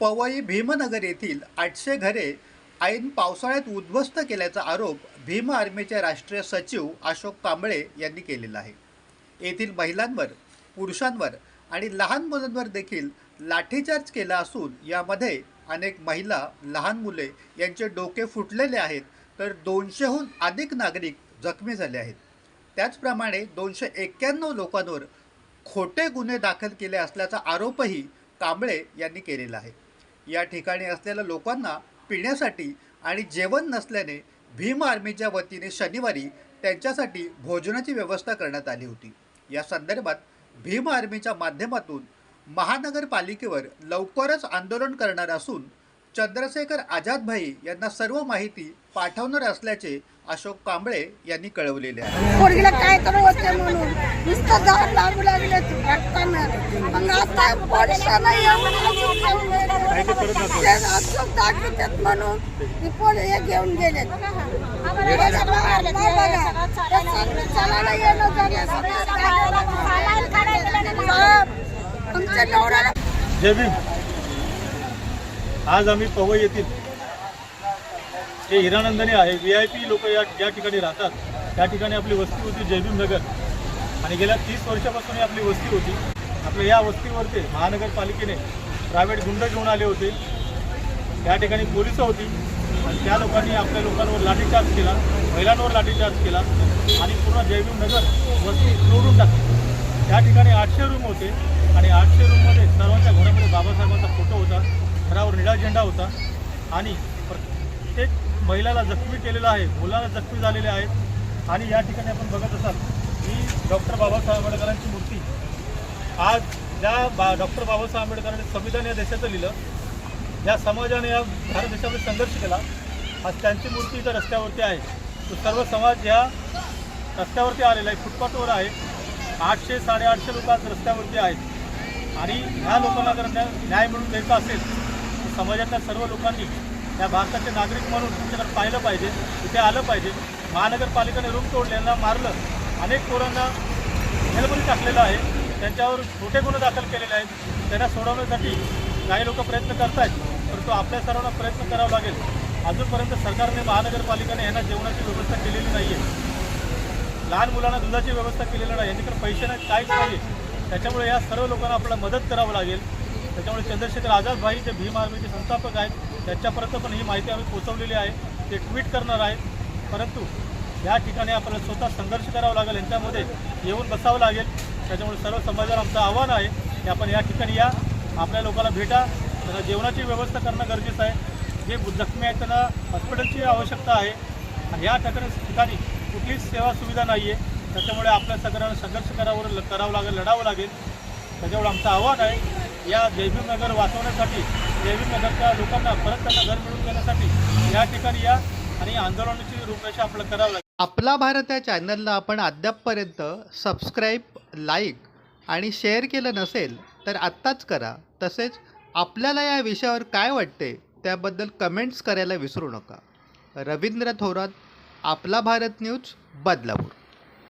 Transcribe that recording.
पवई भीमनगर येथील आठशे घरे ऐन पावसाळ्यात उद्ध्वस्त केल्याचा आरोप भीम आर्मीचे राष्ट्रीय सचिव अशोक कांबळे यांनी केलेला आहे. येथील महिलांवर पुरुषांवर आणि लहान मुलांवर देखील लाठीचार्ज केला असून यामध्ये अनेक महिला लहान मुले यांचे डोके फुटलेले आहेत तर दोनशेहून अधिक नागरिक जखमी झाले आहेत. त्याचप्रमाणे दोनशे एक्क्याण्णव लोकांवर खोटे गुन्हे दाखल केले असल्याचा आरोपही कांबळे यांनी केलेला आहे. या ठिकाणी असलेल्या लोकांना पिण्यासाठी आणि जेवण नसल्याने भीम आर्मीच्या वतीने शनिवारी त्यांच्यासाठी भोजनाची व्यवस्था करण्यात आली होती. या संदर्भात भीम आर्मीच्या माध्यमातून महानगरपालिकेवर लवकरच आंदोलन करणार असून चंद्रशेखर आझादभाई यांना सर्व माहिती पाठवणार असल्याचे अशोक कांबळे यांनी कळवलेले आहे पोरगीला काय तर होते म्हणून नुसतं झाड लागू लागले रक्तानं मग येऊन असं दाखवतात म्हणून ती हे घेऊन गेले येणं नवऱ्याला जय भीम आज आम्ही पवई येथील हे हिरानंदनी आहे. व्ही आय पी लोक या ज्या ठिकाणी राहतात त्या ठिकाणी आपली वस्ती होती जयभीम नगर. आणि गेल्या तीस वर्षापासून ही आपली वस्ती होती. आपल्या या वस्तीवरती महानगरपालिकेने प्रायव्हेट गुंड घेऊन आले होते. त्या ठिकाणी पोलिसं होती. आणि त्या लोकांनी आपल्या लोकांवर लाठीचार्ज केला. महिलांवर लाठीचार्ज केला. आणि पूर्ण जयभीम नगर वस्ती तोडून टाकली. त्या ठिकाणी आठशे रूम होते. आणि आठशे रूममध्ये सर्वांच्या घरामध्ये बाबासाहेबांचा फोटो होता. घरावर निळा झेंडा होता. आणि प्रत्येक महिलाला जखमी केलेला आहे. मुलाला जखमी झालेले आहेत. आणि या ठिकाणी आपण बघत असाल की डॉक्टर बाबासाहेब आंबेडकरांची मूर्ती आज ज्या बा डॉक्टर बाबासाहेब आंबेडकरांनी संविधान या देशाचं लिहिलं ज्या समाजाने या भारत देशामध्ये संघर्ष केला आज त्यांची मूर्ती इथं रस्त्यावरती आहे. तो सर्व समाज ह्या रस्त्यावरती आलेला आहे फुटपाथवर आहे. आठशे साडेआठशे लोक आज रस्त्यावरती आहेत. आणि ह्या लोकांना जर न्याय न्याय द्यायचा असेल तर समाजातल्या सर्व लोकांनी या भारताचे नागरिक म्हणून तुमच्याकडे पाहिलं पाहिजे. तिथे आलं पाहिजे. महानगरपालिकेने रूम तोडल्यांना मारलं. अनेक पोरांना जेलमध्ये टाकलेलं आहे. त्यांच्यावर खोटे गुन्हे दाखल केलेले आहेत. त्यांना सोडवण्यासाठी काही लोक प्रयत्न करत आहेत परंतु आपल्या सर्वांना प्रयत्न करावा लागेल. अजूनपर्यंत सरकारने महानगरपालिकेने यांना जेवणाची व्यवस्था केलेली नाही आहे लहान मुलांना दुधाची व्यवस्था केलेली नाही. यांच्याकडे पैसे नाही काहीच नाही त्याच्यामुळे या सर्व लोकांना आपल्याला मदत करावं लागेल. त्याच्यामुळे चंद्रशेखर आझाद भाई जे भीम आर्मीचे संस्थापक आहेत. त्यांच्यापर्यंत पण ही माहिती आम्ही पोहोचवलेली आहे. ते ट्विट करणार आहेत. परंतु या ठिकाणी आपल्याला स्वतः संघर्ष करावा लागेल. यांच्यामध्ये येऊन बसावं लागेल. त्याच्यामुळे सर्व समाजाला आमचं आव्हान आहे की आपण या ठिकाणी या. आपल्या लोकांना भेटा. त्यांना जेवणाची व्यवस्था करणं गरजेचं आहे. जे जखमी आहेत त्यांना हॉस्पिटलची आवश्यकता आहे. आणि या ठिकाणी ठिकाणी कुठलीच सेवा सुविधा नाही आहे त्याच्यामुळे आपल्या सगळ्यांना संघर्ष करावं करावं लागेल लढावं लागेल. त्याच्यामुळे आमचं आव्हान आहे या जयभीम नगर वाचवण्यासाठी जयभीम नगरच्या लोकांना परत त्यांना घर मिळवून देण्यासाठी या ठिकाणी या. आणि आंदोलनाची रूपरेषा आपल्याला करावं लागेल. आपला भारत या चॅनलला आपण अद्यापपर्यंत सबस्क्राईब लाईक आणि शेअर केलं नसेल तर आत्ताच करा. तसेच आपल्याला या विषयावर काय वाटते त्याबद्दल कमेंट्स करायला विसरू नका. रवींद्र थोरात आपला भारत न्यूज बदलापूर.